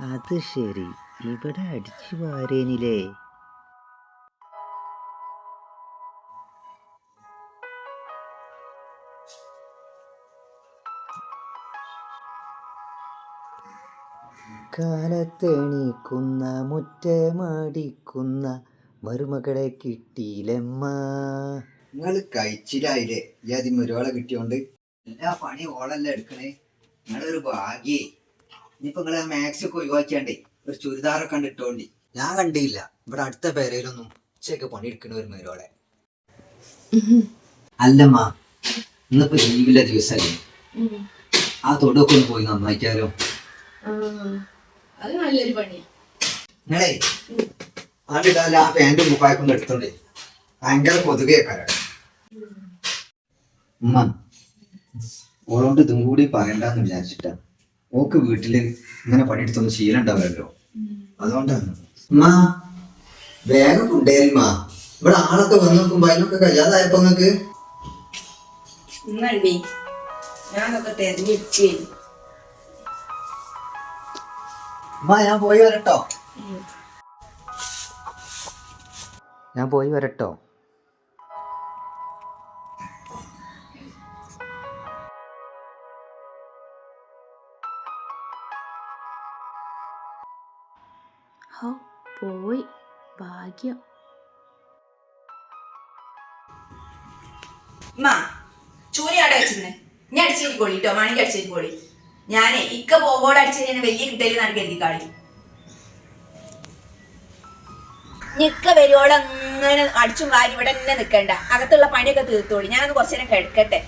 അത് ശരി. ഇവിടെ അടിച്ചു വാരേനില്ലേ കാലത്തെണീക്കുന്ന മുറ്റമടിക്കുന്ന മരുമകളെ കിട്ടിയില്ലമ്മ. നിങ്ങൾ കഴിച്ചില്ലായില്ലേ ഈ ഒരാളെ കിട്ടിയോണ്ട്. എല്ലാ പണി ഓളല്ല എടുക്കണേ? നിങ്ങളൊരു ഭാഗ്യേ. ഇനിയിപ്പോ ആ മാക്സ് ഒക്കെ ഒഴിവാക്കിയാണ്ടേ ഒരു ചുരിദാറൊക്കെ കണ്ടിട്ടോണ്ടി ഞാൻ കണ്ടില്ല. ഇവിടെ അടുത്ത പേരയിലൊന്നും ഉച്ചയൊക്കെ പണി എടുക്കണ ഒരു മേരോടെ അല്ലമ്മ ഇന്നിപ്പോ ലീവില്ല ദിവസല്ലേ? ആ തൊടൊക്കെ ഒന്ന് പോയി നന്നാക്കിയാലോ? അത് നല്ലൊരു പണിയാ. നിങ്ങളെ ആണ്ടിട്ടാല ആ പാന്റും കുപ്പായൊക്കെ എടുത്തോണ്ടേ. ഭയങ്കര കൊതുകേക്കാരാ ഉമ്മ ഓളോണ്ട് ഇതും കൂടി പറയണ്ടെന്ന് വിചാരിച്ചിട്ടാ. ഓക്ക് വീട്ടിൽ ഇങ്ങനെ പണിയെടുത്തൊന്നും ശീലം ഉണ്ടാവുമല്ലോ അതുകൊണ്ടാണ്. ഉമ്മ വേഗം കൊണ്ടേരുമാ ഇവിടെ ആളൊക്കെ വന്ന് നോക്കുമ്പോ അതിനൊക്കെ കഴിയാതായപ്പോ നിങ്ങക്ക് ഞാനൊക്കെ തെരഞ്ഞെടുക്കേ ഉമ്മ ഞാൻ പോയി വരട്ടോ. ഞാൻ പോയി വരട്ടോ. ഹോ പോയി. ഭാഗ്യം. ചൂരി അവിടെ വെച്ചിരുന്നേ ഞാൻ അടിച്ചേരി കോളി കേട്ടോ മാണിക്ക് അടിച്ചേരി കോളി. ഞാനേ ഇക്ക പോകോട് അടിച്ചേരി വലിയ കിട്ടൽ നടക്കരുതി കാളി നിക്ക വരുവോളം അങ്ങനെ അടിച്ചും കാര്യം ഇവിടെ തന്നെ നിക്കണ്ട. അകത്തുള്ള പണിയൊക്കെ തീർത്തോളി. ഞാനൊന്ന് കുറച്ചു നേരം കിടക്കട്ടെ.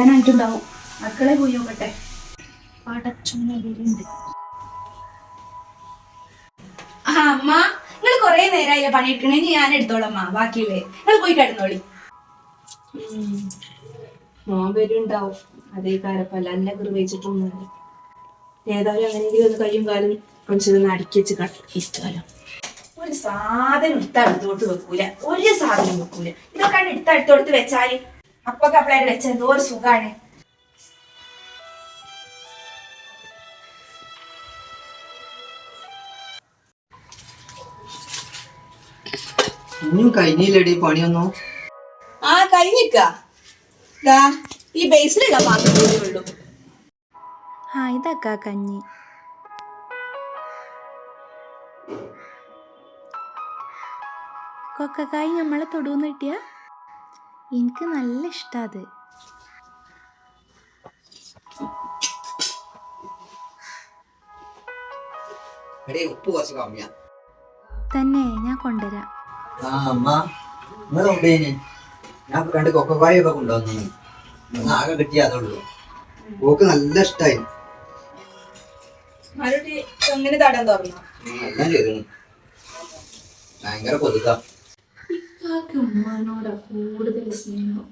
വരാനായിട്ടുണ്ടാവും. മക്കളെ പോയി നോക്കട്ടെ. പടച്ചുന്ന ആ അമ്മ നിങ്ങൾ കൊറേ നേരമായില്ല പണിയെടുക്കണേ? ഞാൻ എടുത്തോളാം അമ്മ. ബാക്കിയുള്ളേ. നിങ്ങൾ പോയി കിടന്നോളി. മോൻ വരുണ്ടാവും. അതേ കാരപ്പല്ല എന്നെ കുറിവച്ചിട്ടൊന്നുമില്ല ഏതായാലും അങ്ങനെയെങ്കിലും ഒന്ന് കാലും കൊഞ്ചൊന്ന് അടുക്കി വെച്ച് ഇഷ്ടമല്ലോ ഒരു സാധനം എടുത്തടുത്തോട്ട് വെക്കൂല. ഒരു സാധനം വെക്കൂല. ഇതൊക്കെ എടുത്തടുത്തോട്ട് വെച്ചാൽ അപ്പൊ കപ്പലായിട്ട് വെച്ച എന്തോ ഒരു സുഖാണ്. ഇനിയും കഴിഞ്ഞില്ലടി പണിയൊന്നും. ആ കഴിഞ്ഞിക്കാ ദാ ഈ ബേസിലുള്ള പാത്രം ഉള്ളൂ. ആ ഇതാക്കാ കഞ്ഞി. കൊക്കക്കായി നമ്മളെ തൊടുന്ന് കിട്ടിയ? എനിക്ക് നല്ല ഇഷ്ടാ അത്. എടേ ഉപ്പ് കുറച്ച് കമ്മിയാ. തന്നെ ഞാൻ കൊണ്ടുവരാം. ആ അമ്മ നിങ്ങൾ കൊണ്ടേനി ഞാൻ ഇപ്പൊ രണ്ട് കൊക്കക്കായൊക്കെ കൊണ്ടുവന്നു ഒന്ന് ആകെ കിട്ടിയ അതുള്ളൂ. ഓക്ക് നല്ല ഇഷ്ടായി. ആരോട് അങ്ങനെ തടം തുറന്നു എല്ലാം ചെയ്തു ഭയങ്കര കൊതുക. ഇക്കാക്ക് ഉമ്മാനോട് കൂടുതൽ സ്നേഹം.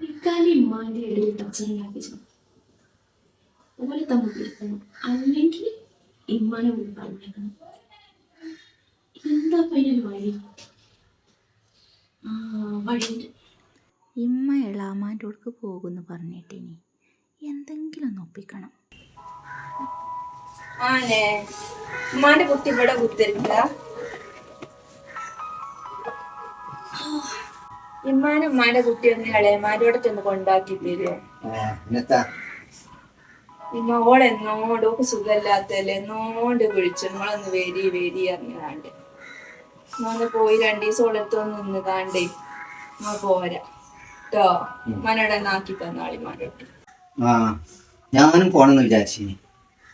ഇക്കാലി ഉമ്മാന്റെ ഇടയിൽ ടച്ചറിലാക്കി ഓലെ തമ്മിൽ പിടിക്കണം അല്ലെങ്കിൽ ഇമ്മാനെ പറഞ്ഞേക്കണം. എന്താ പയ്യൊരു വഴി? ആ വഴിയുണ്ട് ഇമ്മ എളാമാന്റെ അടുക്ക് പോകുന്നു പറഞ്ഞിട്ടിനി എന്തെങ്കിലും ഒന്ന് ഒപ്പിക്കണം. ആനെ ഉമ്മാന്റെ കുട്ടി ഇവിടെ കുത്തിരിക്ക ഇമ്മാനും ഉമ്മാന്റെ കുട്ടി ഒന്ന് ഇളയമാരോടെ ചെന്ന് കൊണ്ടാക്കി തരുമോ ഇമ്മ ഓളെന്നോട് ഓക്ക് സുഖമില്ലാത്തല്ലേ എന്നോണ്ട് വിളിച്ചു നമ്മളൊന്ന് വേരി വേരി അറിഞ്ഞാണ്ട് മോനെ പോയി രണ്ടു ദിവസം ഓളെടുത്തൊന്ന് നിന്നുകാണ്ടേ നമ്മ പോരാ. കേട്ടോ മനോടെ നാക്കി തന്നാളിമാരോട്ട് ആ ഞാനും പോണെന്ന് വിചാരിച്ചിനി.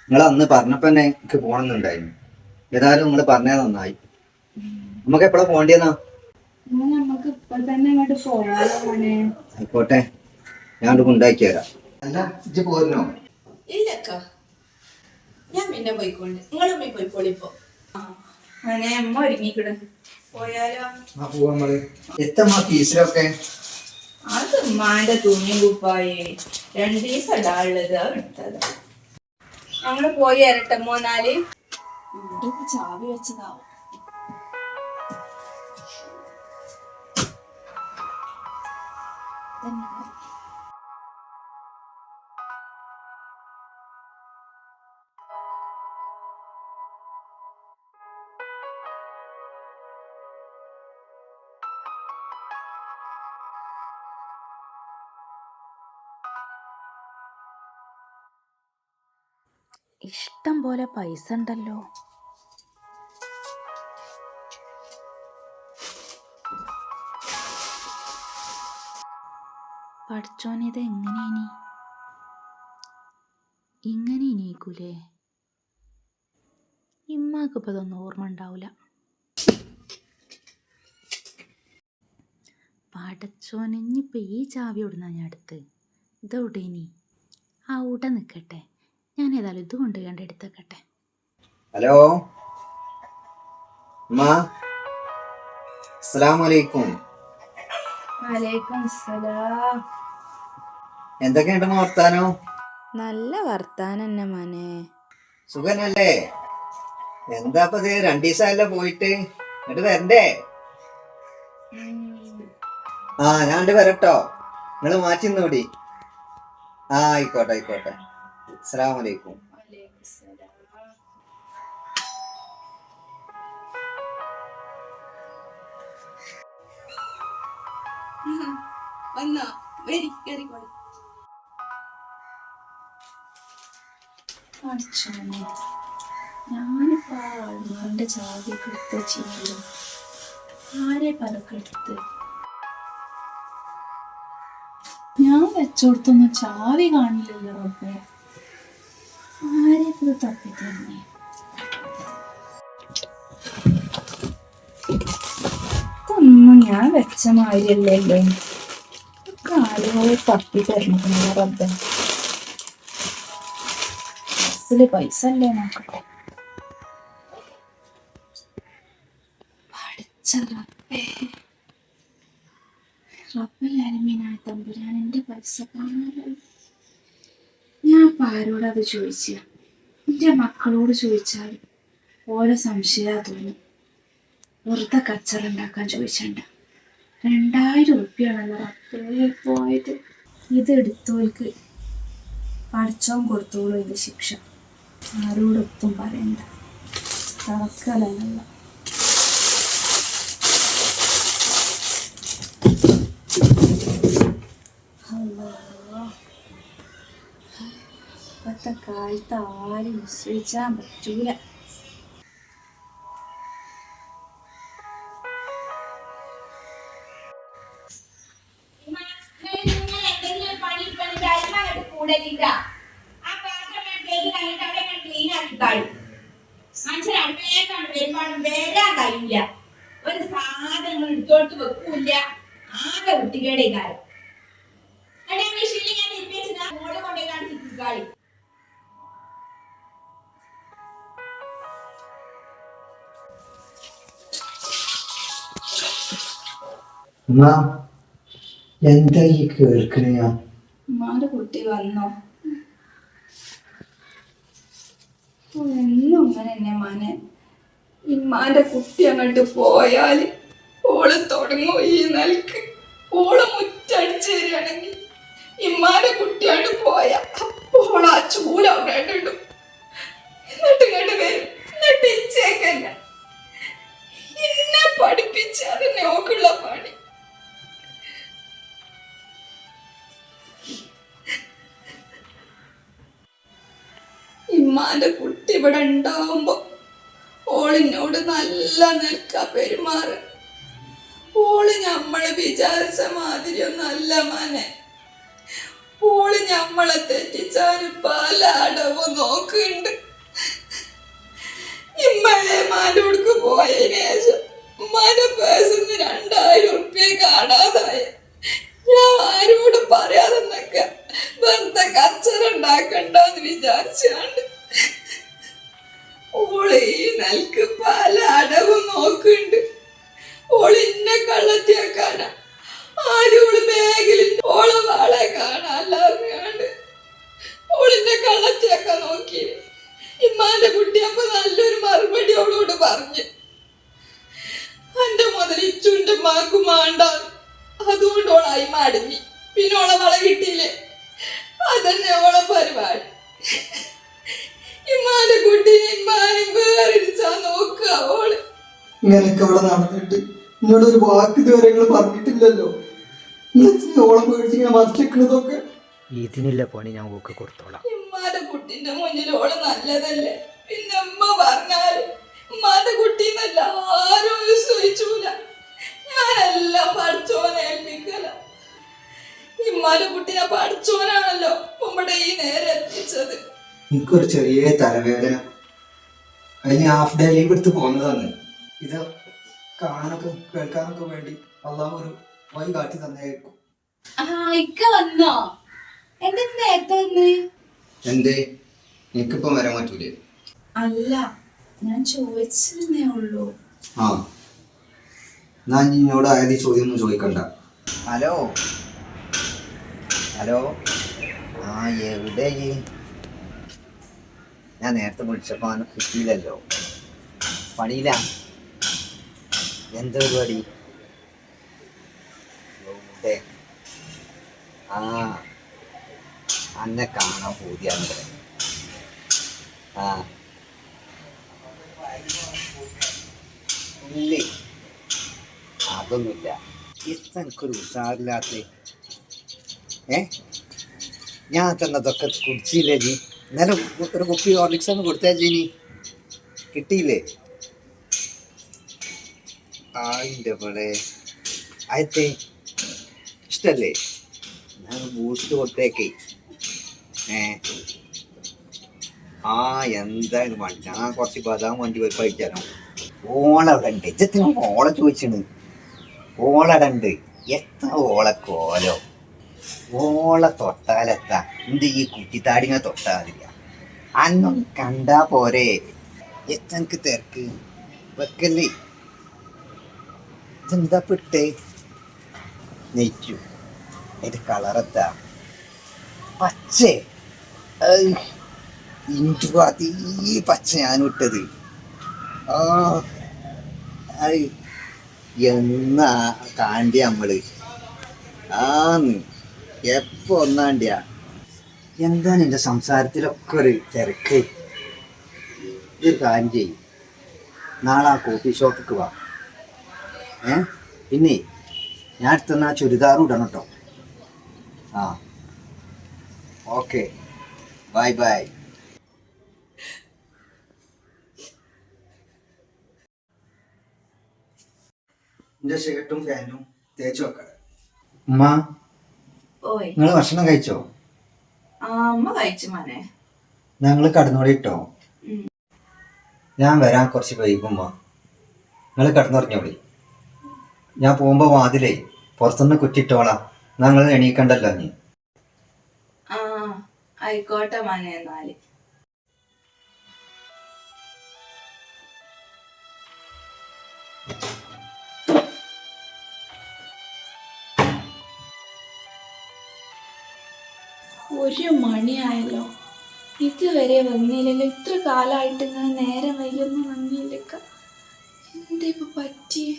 നിങ്ങൾ അന്ന് പറഞ്ഞപ്പോ തന്നെ എനിക്ക് പോണെന്നുണ്ടായിരുന്നു. ഏതായാലും നിങ്ങൾ പറഞ്ഞേ നന്നായി. നമുക്ക് എപ്പോഴാ പോണ്ടിയെന്നാ? നമുക്ക് ഇപ്പൊ തന്നെ അങ്ങോട്ട് പോയാലോ മോനെ. ആയിക്കോട്ടെ. ഞാൻ കൊണ്ടാക്കി തരാം. അല്ല ഇജ്ജ് പോരുന്നോ? ഇല്ലക്ക ഞാൻ പിന്നെ പോയിക്കൊണ്ട് നിങ്ങളും പോയി പോയിക്കോളിപ്പോ അമ്മ ഒരുങ്ങിക്കിട് പോയാലോ? ആ പോവാ നമ്മൾ എത്തമ്മ ഫീസിലൊക്കെ അത് ഉമ്മാന്റെ തുണിയും കുപ്പായി. രണ്ടു ദിവസം ഇടാനുള്ളത് അത് എടുത്തത്. ഞങ്ങൾ പോയി ഇരട്ടെ മൂന്നാൽ ചാവി വെച്ചതാവും. ഇഷ്ടം പോലെ പൈസ ഉണ്ടല്ലോ. പഠിച്ചോനിത് എങ്ങനെ ഇനി? ഇങ്ങനെ ഇനിയിക്കൂലേ? ഇമ്മാക്ക് ഇപ്പം ഇതൊന്നും ഓർമ്മ ഉണ്ടാവില്ല പടച്ചോൻ ഈ ചാവി ഇവിടുന്ന ഞാൻ അടുത്ത് ഇതെവിടെ ഇനി? ആ ഊട്ട നിൽക്കട്ടെ ഞാൻ ഏതായാലും ഇത് കൊണ്ട് കണ്ട് എടുത്തേക്കട്ടെ. ഹലോ? എന്തൊക്കെയുണ്ട് വർത്താനോ? നല്ല വർത്താനം തന്നെ മോനെ. സുഖനല്ലേ എന്താ ഇത് രണ്ടു പോയിട്ട്. എന്നിട്ട് വരണ്ടേ? ആ ഞാൻ അങ്ങട് വരട്ടോ. നിങ്ങൾ മാറ്റി നോടി ആ ആയിക്കോട്ടെ ആയിക്കോട്ടെ. അലൈക്കും വലൈക്കും സലാം വന്നോ വരി കയറിക്കോളി പഠിച്ചോനെ. ഞാനിപ്പോ ആളുകളുടെ ചാവിയൊക്കെ എടുത്ത് ചെയ്യലോ ആരെ പലക്കെ എടുത്ത് ഞാൻ വെച്ചോടത്തൊന്നും ചാവി കാണില്ലല്ലോ റബ്ബേ. ഇത് തപ്പി തന്നെ ഇതൊന്നും ഞാൻ വെച്ച മാതിരിയല്ലല്ലോ. കാലുകൾ തപ്പി തരണമല്ലോ റബ്ബെ? ബസ്സിൽ പൈസ അല്ലേ നോക്കട്ടെ പഠിച്ച റബ്ബേ. റബ്ബലാലുമീനായ തമ്പുരാൻ എന്റെ പൈസ കാണാനല്ലോ ഞാൻ ആരോടത് ചോദിച്ച? എന്റെ മക്കളോട് ചോദിച്ചാൽ ഓരോ സംശയ തോന്നും. വെറുതെ കച്ചറ ഉണ്ടാക്കാൻ ചോദിച്ചണ്ട. രണ്ടായിരം ഉറുപ്പ്യാണല്ലോ പോയത്. ഇത് എടുത്തോൽക്ക് പഠിച്ചോം കൊടുത്തോളൂ ഇത് ശിക്ഷ. ആരോടൊത്തും പറയണ്ട. തറക്കലല്ല ഇപ്പത്തെ കാലത്ത് ആരും ഉമ്മ എന്താ ഈ കേൾക്കണ? കുട്ടി വന്നോ? എന്നും ഇങ്ങനെ തന്നെ മനെ ഇമ്മാന്റെ കുട്ടി അങ്ങോട്ട് പോയാൽ ഓൾ തുടങ്ങും ഈ നൽക്ക് ഓൾ മുറ്റടിച്ച് തരികയാണെങ്കിൽ ഇമ്മാന്റെ കുട്ടിയാണ് പോയ അപ്പോൾ ആ ചൂല അവിടെ എന്നിട്ട് ഇങ്ങോട്ട് വരും. എന്നിട്ട് ഇച്ചേക്കന്നെ എന്നെ ഇമ്മാന്റെ കുട്ടി ഇവിടെ ഉണ്ടാവുമ്പോ ഓളിനോട് നല്ല നിൽക്ക പെരുമാറ്. ഓൾ നമ്മളെ വിചാരിച്ച മാതിരി ഒന്നല്ല മനെ. ഓൾ ഞമ്മളെ തെറ്റിച്ചാലും പല അടവും നോക്കുന്നുണ്ട്. ഇമ്മയെ മാനോടുക്ക് പോയതിനു ശേഷം ഉമ്മാന്റെ പേഴ്സിന്ന് രണ്ടായിരം ഉറുപ്പ്യ കാണാതായ. ഞാൻ ആരോടും പറയാതെ നിക്ക വെറുതെ കച്ചറ ഉണ്ടാക്കണ്ടെന്ന് വിചാരിച്ചാണ്ട്. ഓൾ ഈ നൽക്ക് പല അടവും നോക്കുന്നുണ്ട്. ഓളിന്നെ കള്ളത്തിയാക്കാനാ. ആരും ഓൾ ബാഗിൽ ഓളെ വാളെ കാണാല്ലാറിയാണ്ട് ഓളിന്റെ കള്ളത്തിയാക്കാൻ നോക്കി. ഇമ്മാന്റെ കുട്ടി അപ്പൊ നല്ലൊരു മറുപടി പറഞ്ഞു. എന്റെ മുതൽ ഇച്ചുന്റെ മാക്കും മാണ്ട. അതുകൊണ്ട് ഓളായി മടങ്ങി പിന്നെ ഓളെ വള കിട്ടിയില്ലേ? അതന്നെ ഓളെ പരിപാടി. ഇമ്മാന്റെ കുട്ടീനെ ഇമ്മാനും വേറിടിച്ചാ നോക്കുക ഓൾ ഇങ്ങനെയൊക്കെ ഇവിടെ നടന്നിട്ട് എന്നോട് ഒരു വാക്ക് ഇതുവരെ നിങ്ങൾ പറഞ്ഞിട്ടില്ലല്ലോ. ഓളം പേടിച്ച് ഇങ്ങനെ മറിച്ചിക്കണതൊക്കെ ഇതിനില്ല പണി ഞാൻ ഓക്ക് കൊടുത്തോളാം. ഇമ്മാന്റെ കുട്ടിന്റെ മുന്നിൽ ഓൾ നല്ലതല്ലേ? പിന്നെ ഉമ്മ പറഞ്ഞാൽ ഉമ്മാന്റെ കുട്ടീന്നല്ല ആരും വിശ്വസിച്ചൂല. ഞാനെല്ലാം പഠിച്ചോനെ ഏൽപ്പിക്കല. ഇമ്മാന്റെ കുട്ടീനെ പഠിച്ചോനാണല്ലോ നമ്മുടെ ഈ നേരെ എത്തിച്ചത്. എനിക്കൊരു ചെറിയ തലവേദന. അതിന് ഹാഫ് ഡേ ലീവ് എടുത്ത് പോകുന്നതാണ് ഇത് കാണാനൊക്കെ കേൾക്കാനൊക്കെ വേണ്ടി അള്ളാഹ് ഒരു വഴി കാട്ടി തന്നായിരിക്കും ആ ഇക്ക വന്നോ? എന്റെ നേരത്തെ വന്ന്? എന്തേ? എനിക്കിപ്പം വരാൻ പറ്റൂലേ? അല്ല ഞാൻ ചോദിച്ചിരുന്നേ ഉള്ളൂ. ആ. ഞാൻ നിന്നോട് ആയത് ചോദ്യം ഒന്നും ചോദിക്കണ്ട. ഹലോ? ഹലോ? ആ എവിടെ? ഞാൻ നേരത്തെ വിളിച്ചപ്പോ അവന് കിട്ടിയില്ലല്ലോ. പണിയില്ല. എന്ത് പരിപാടി? ആ അന്നെ കാണാൻ പൂതിയാണ്. ആ. ഇല്ലേ? അതൊന്നുമില്ല. ഇത്ര എനിക്കൊരു ഉഷാറില്ലാത്ത ഏ? ഞാൻ തന്നതൊക്കെ കുടിച്ചില്ലേ ജി ഇന്നലെ ഒരു കുപ്പി ഹോർലിക്സ് ഒന്ന് കൊടുത്താൽ ജീനി. കിട്ടിയില്ലേ? ആയിന്റെ പോലെ ആയത്തെ ഇഷ്ടല്ലേ? ഞാൻ ബൂസ്റ്റ് കൊടുത്തേക്കേ. ഏ? ആ എന്തായാലും വണ്ടി ഞാൻ കുറച്ച് ബദാം വണ്ടി പോയി കഴിച്ചാലോ ഓളവിടെ ഉണ്ട്. ഇജത്തിന് ഓളെ ചോദിച്ചിണ്? ഓളടണ്ട് എത്ര ഓളക്കോലോ കോലോ? ഓളെ തൊട്ടാലെത്താ. എന്ത് ഈ കുറ്റിത്താടിങ്ങ തൊട്ടാതില്ല അന്നും കണ്ടാ പോരെ. എത്തനക്ക് തിരക്ക്. വെക്കല്ലേ? ഇതെന്താ പെട്ടേ? നെയ്ച്ചു. അതിന്റെ കളറെത്താ പച്ചേ. ഇഞ്ചു തീ പച്ച ഞാൻ വിട്ടത് ആ എന്നാ കാണ്ടി നമ്മൾ? ആന്ന്. എപ്പോ ഒന്നാണ്ടിയാ? എന്താ നിന്റെ സംസാരത്തിലൊക്കെ ഒരു തിരക്ക്? ഒരു കാര്യം ചെയ്യും. നാളെ ആ കോഫി ഷോപ്പിക്ക് വാ. ഏ? പിന്നെ ഞാൻ അടുത്തുനിന്ന് ആ ചുരിദാറും ഇടണം കേട്ടോ ആ. ഓക്കെ. Bye bye. എന്റെ ഷർട്ടും ഫാനും തേച്ച് വെക്കണം ഉമ്മ. നിങ്ങൾ ഭക്ഷണം കഴിച്ചോ? അമ്മ കഴിച്ചു മോനെ. ഞങ്ങൾ ഞാൻ വരാം കുറച്ച് വൈകുമ്പോ. നിങ്ങൾ കടന്നുറങ്ങിയോളി ഞാൻ പോകുമ്പോ വാതിലേ പുറത്തുനിന്ന് കുറ്റിട്ടോളാ ഞങ്ങൾ എണീക്കണ്ടല്ലോ നീ ആയിക്കോട്ടെ മോനെ എന്നാൽ. ഒരു മണിയായല്ലോ. ഇതുവരെ വന്നില്ലല്ലോ ഇത്ര കാലമായിട്ട് ഇങ്ങനെ നേരം വൈകൊന്നും വന്നില്ലക്ക. എന്താ ഇപ്പൊ പറ്റിയേ?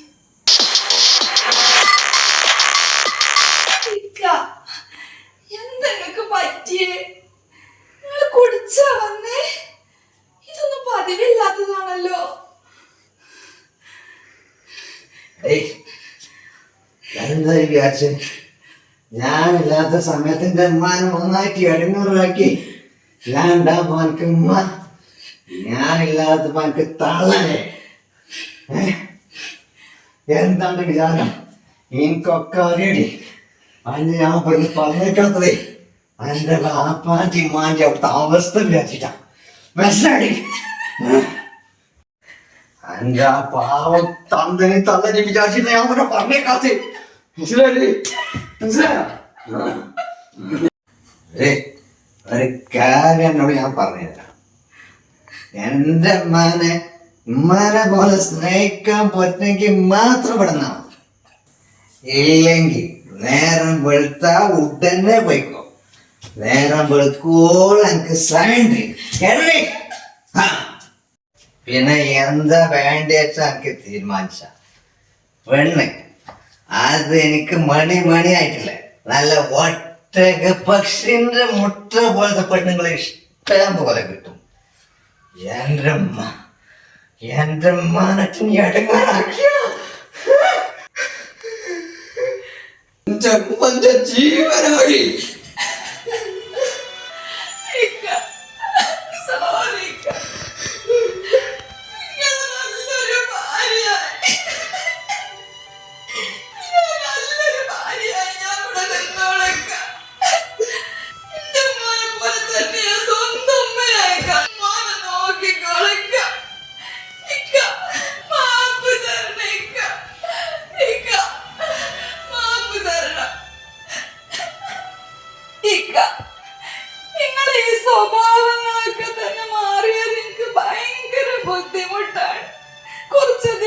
വിചാരിച്ചു ഇതൊന്നും ഞാനില്ലാത്ത സമയത്തിന്റെ ഉമ്മാനെ ഒന്നാക്കി അടിമുറാക്കി ഞാൻ ഉണ്ടാകുമ്പോ എനിക്ക് ഉമ്മ? ഞാനില്ലാത്ത എനിക്ക് തള്ളനെ. എന്താണ് വിചാരം എനിക്കൊക്കെ അറിയടി. അതിന് ഞാൻ പറഞ്ഞ് പറഞ്ഞേക്കാത്തതേ അതിന്റെ ബാപ്പാറ്റി മാറ്റി അവിടുത്തെ അവസ്ഥ വിചാരിച്ചിട്ടാ. മനസ്സിലാടി എന്റെ ആ പാവം തന്തനെ തള്ളനെ വിചാരിച്ചിട്ട് ഞാൻ പറഞ്ഞേക്കാത്തേ മനസ്സിലായി? ഒരു കാര്യം എന്നോട് ഞാൻ പറഞ്ഞുതരാം. എന്റെ ഉമ്മാനെ ഉമ്മാനെ പോലെ സ്നേഹിക്കാൻ പറ്റുമെങ്കിൽ മാത്രം പെടുന്ന ഇല്ലെങ്കിൽ നേരം വെളുത്ത ഉടനെ പോയിക്കോ. നേരം വെളുക്കോൾ എനിക്ക് സൈൻഡ്രി പിന്നെ എന്താ വേണ്ട വെച്ചാ എനിക്ക് തീരുമാനിച്ച. പെണ്ണ് അത് എനിക്ക് മണി മണി ആയിട്ടില്ല നല്ല ഒട്ടക പക്ഷിന്റെ മുട്ട പോലത്തെ പെണ്ണുങ്ങളെ ഇഷ്ടം പോലെ കിട്ടും എന്റെ അമ്മ എന്റെ മനറ്റിന് ഇടങ്ങാറാക്കിയ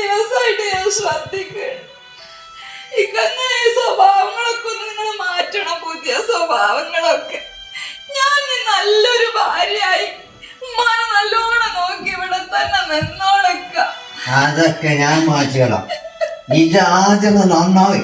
ദിവസമായിട്ട് ഞാൻ ശ്രദ്ധിക്കണം ഇക്കങ്ങനെ ഈ സ്വഭാവങ്ങളൊക്കെ ഒന്ന് നിങ്ങൾ മാറ്റണം പുതിയ സ്വഭാവങ്ങളൊക്കെ. ഞാൻ നല്ലൊരു ഭാര്യയായി. ഉമ്മാനെ നല്ലോണം നോക്കി ഇവിടെ തന്നെ നിന്നോളക്ക. അതൊക്കെ ഞാൻ മാറ്റിക്കോളാം ഇത് ആദ്യം നന്നായി.